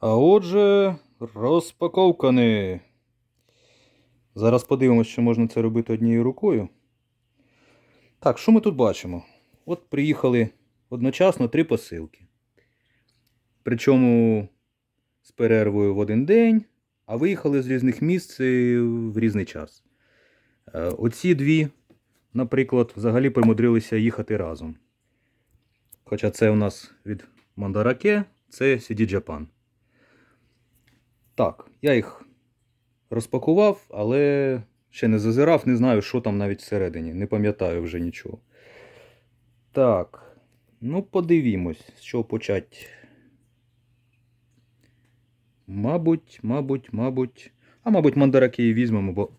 А отже, розпаковкани. Зараз подивимося, чи можна це робити однією рукою. Так, що ми тут бачимо? От приїхали одночасно три посилки. Причому з перервою в один день, а виїхали з різних місць в різний час. Е, Оці дві, наприклад, взагалі примудрилися їхати разом. Хоча це у нас від Мандараке, це CD Japan. Так, я їх розпакував, але ще не зазирав, не знаю, що там навіть всередині. Не пам'ятаю вже нічого. Так, ну подивімось, з чого почати. Мабуть, мабуть, мабуть. А мабуть, мандараки і візьмемо, бо.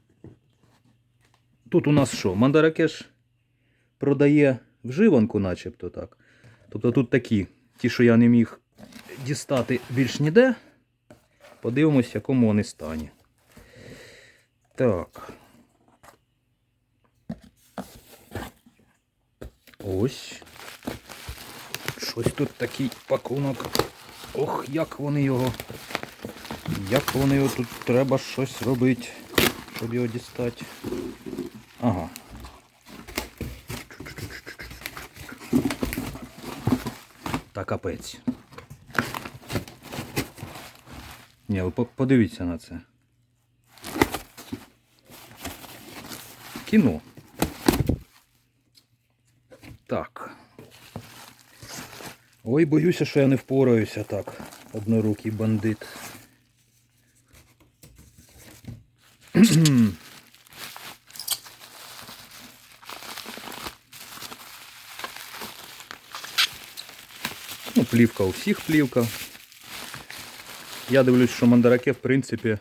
Тут у нас що? Мандаракеш продає вживанку, начебто так. Тобто тут такі, ті, що я не міг дістати більш ніде. Подивимось, в якому вони стані. Так. Ось. Щось тут такий пакунок. Ох, як вони його. Як вони його тут треба щось робити, щоб його дістати. Ага. Та капець. Ні, ви подивіться на це. Кіно. Так. Ой, боюся, що я не впораюся так. Однорукий бандит. Ну, плівка у всіх плівка. Я дивлюсь, що мандараке, в принципі,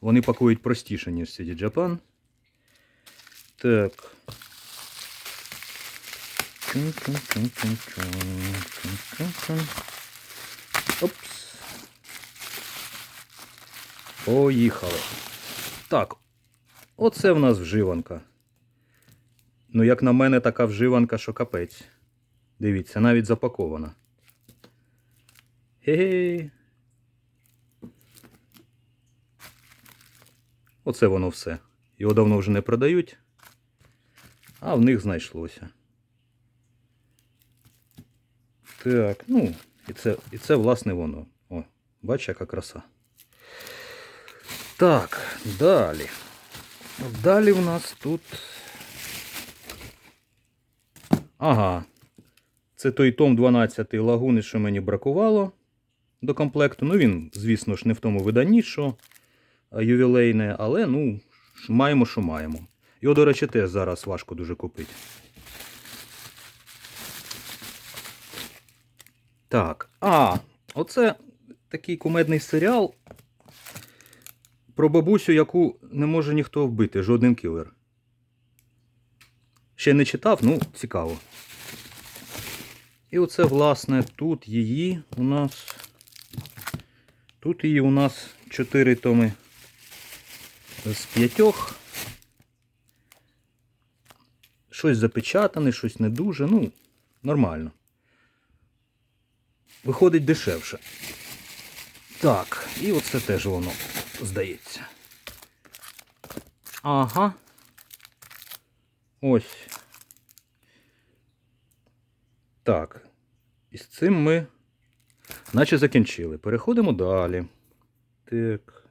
вони пакують простіше, ніж CD Japan. Так. Опс. Поїхали. Так. Оце в нас вживанка. Ну, як на мене, така вживанка, що капець. Дивіться, навіть запакована. Ге-ге. Оце воно все. Його давно вже не продають, а в них знайшлося. Так, ну, і це, і це власне воно. О, бач, яка краса. Так, далі. Далі в нас тут. Ага. Це той том 12 лагуни, що мені бракувало до комплекту. Ну, він, звісно ж, не в тому виданні, що ювілейне, але ну, маємо, що маємо. Його, до речі, теж зараз важко дуже купити. Так, а, оце такий кумедний серіал про бабусю, яку не може ніхто вбити, жоден кілер. Ще не читав, ну, цікаво. І оце, власне, тут її у нас. Тут її у нас 4 томи з п'ятьох. Щось запечатане, щось не дуже. Ну, нормально. Виходить дешевше. Так, і оце теж воно, здається. Ага. Ось. Так. І з цим ми наче закінчили. Переходимо далі. Так.